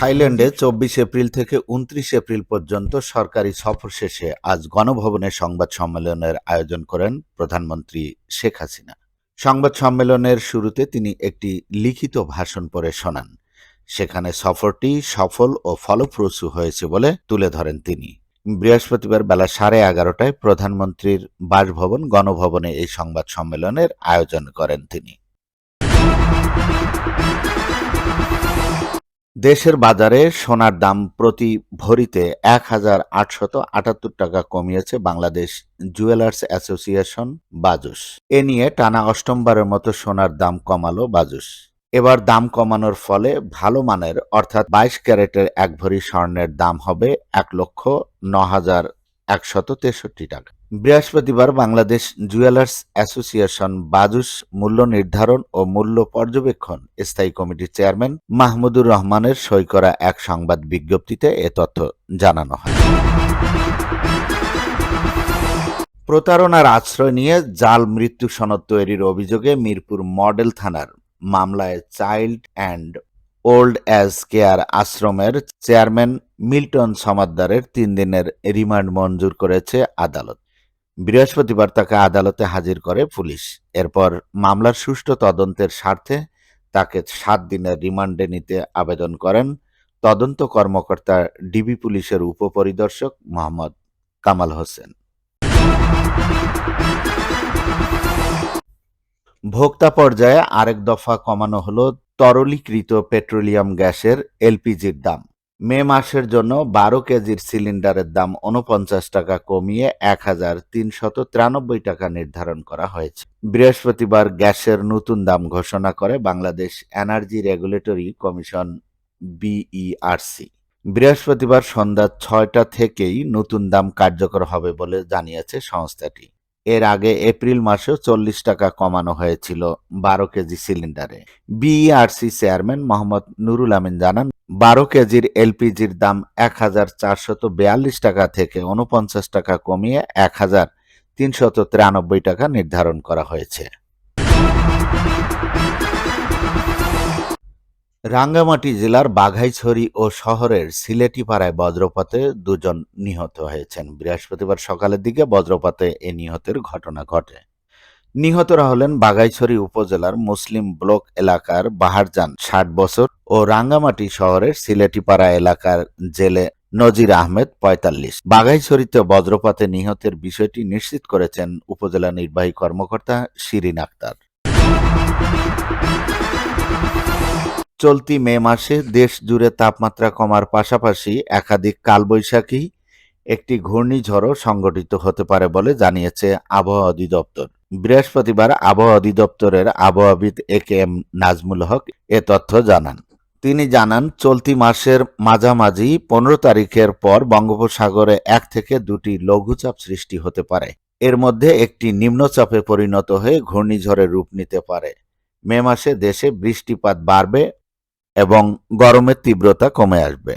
থাইল্যান্ডে চব্বিশ এপ্রিল থেকে উনত্রিশ এপ্রিল পর্যন্ত সরকারি সফর শেষে আজ গণভবনে সংবাদ সম্মেলনের আয়োজন করেন প্রধানমন্ত্রী শেখ হাসিনা। সংবাদ সম্মেলনের শুরুতে তিনি একটি লিখিত ভাষণ পড়ে শোনান। সেখানে সফরটি সফল ও ফলপ্রসূ হয়েছে বলে তুলে ধরেন তিনি। বৃহস্পতিবার বেলা সাড়ে এগারোটায় প্রধানমন্ত্রীর বাসভবন গণভবনে এই সংবাদ সম্মেলনের আয়োজন করেন তিনি। দেশের বাজারে সোনার দাম প্রতি ভরিতে এক হাজার আটশত আটাত্তর টাকা কমিয়েছে বাংলাদেশ জুয়েলার্স অ্যাসোসিয়েশন বাজুস। এ নিয়ে টানা অষ্টমবারের মতো সোনার দাম কমালো বাজুস। এবার দাম কমানোর ফলে ভালো মানের, অর্থাৎ বাইশ ক্যারেটের এক ভরি স্বর্ণের দাম হবে এক লক্ষ ন হাজার একশত তেষট্টি টাকা। বৃহস্পতিবার বাংলাদেশ জুয়েলার্স অ্যাসোসিয়েশন বাজুস মূল্য নির্ধারণ ও মূল্য পর্যবেক্ষণ স্থায়ী কমিটির চেয়ারম্যান মাহমুদুর রহমানের সই করা এক সংবাদ বিজ্ঞপ্তিতে এ তথ্য জানানো হয়। প্রতারণার আশ্রয় নিয়ে জাল মৃত্যু সনদ তৈরির অভিযোগে মিরপুর মডেল থানার মামলায় child and old age care আশ্রমের চেয়ারম্যান মিল্টন সমাদ্দারের তিন দিনের রিমান্ড মঞ্জুর করেছে আদালত। বৃহস্পতিবার তাকে আদালতে হাজির করে পুলিশ। এরপর মামলার সুষ্ঠু তদন্তের স্বার্থে তাকে সাত দিনের রিমান্ডে নিতে আবেদন করেন তদন্ত কর্মকর্তা ডিবি পুলিশের উপপরিদর্শক মোহাম্মদ কামাল হোসেন। ভোক্তা পর্যায়ে আরেক দফা কমানো হলো তরলীকৃত পেট্রোলিয়াম গ্যাসের এলপিজির দাম। মে মাসের জন্য বারো কেজির সিলিন্ডারের দাম উনপঞ্চাশ টাকা কমিয়ে এক হাজার তিনশত তিরানব্বই টাকা নির্ধারণ করা হয়েছে। বৃহস্পতিবার গ্যাসের নতুন দাম ঘোষণা করে Bangladesh energy regulatory commission BERC বৃহস্পতিবার সন্ধ্যা ছয়টা থেকেই নতুন দাম কার্যকর হবে বলে জানিয়েছে সংস্থাটি। এর আগে এপ্রিল মাসেও চল্লিশ টাকা কমানো হয়েছিল বারো কেজি সিলিন্ডারে। বিইআরসি চেয়ারম্যান মোহাম্মদ নুরুল আমিন জানান বারো কেজির এলপিজির দাম এক হাজার চারশত বিয়াল্লিশ টাকা থেকে উনপঞ্চাশ টাকা কমিয়ে এক হাজার তিনশত তিরানব্বই টাকা নির্ধারণ করা হয়েছে। রাঙ্গামাটি জেলার বাঘাইছড়ি ও শহরের সিলেটিপাড়ায় বজ্রপাতে দুজন নিহত হয়েছেন। বৃহস্পতিবার সকালের দিকে বজ্রপাতে এ নিহতের ঘটনা ঘটে। নিহতরা হলেন বাঘাইছড়ি উপজেলার মুসলিম ব্লক এলাকার বাহারজান, ষাট বছর, ও রাঙ্গামাটি শহরের সিলেটিপাড়া এলাকার জেলে নজির আহমেদ, পঁয়তাল্লিশ। বাঘাইছড়িতে বজ্রপাতে নিহতের বিষয়টি নিশ্চিত করেছেন উপজেলা নির্বাহী কর্মকর্তা শিরিন আক্তার। চলতি মে মাসে দেশ জুড়ে তাপমাত্রা কমার পাশাপাশি একাধিক কালবৈশাখী, একটি ঘূর্ণিঝড়ও সংঘটিত হতে পারে বলে জানিয়েছে আবহাওয়া অধিদপ্তর। বৃহস্পতিবার আবহাওয়া অধিদপ্তরের আবহাওয়াবিদ এ কে এম নাজমুল হক এ তথ্য জানান। তিনি জানান, চলতি মাসের মাঝামাঝি পনেরো তারিখের পর বঙ্গোপসাগরে এক থেকে দুটি লঘুচাপ সৃষ্টি হতে পারে। এর মধ্যে একটি নিম্নচাপে পরিণত হয়ে ঘূর্ণিঝড়ের রূপ নিতে পারে। মে মাসে দেশে বৃষ্টিপাত বাড়বে এবং গরমের তীব্রতা কমে আসবে।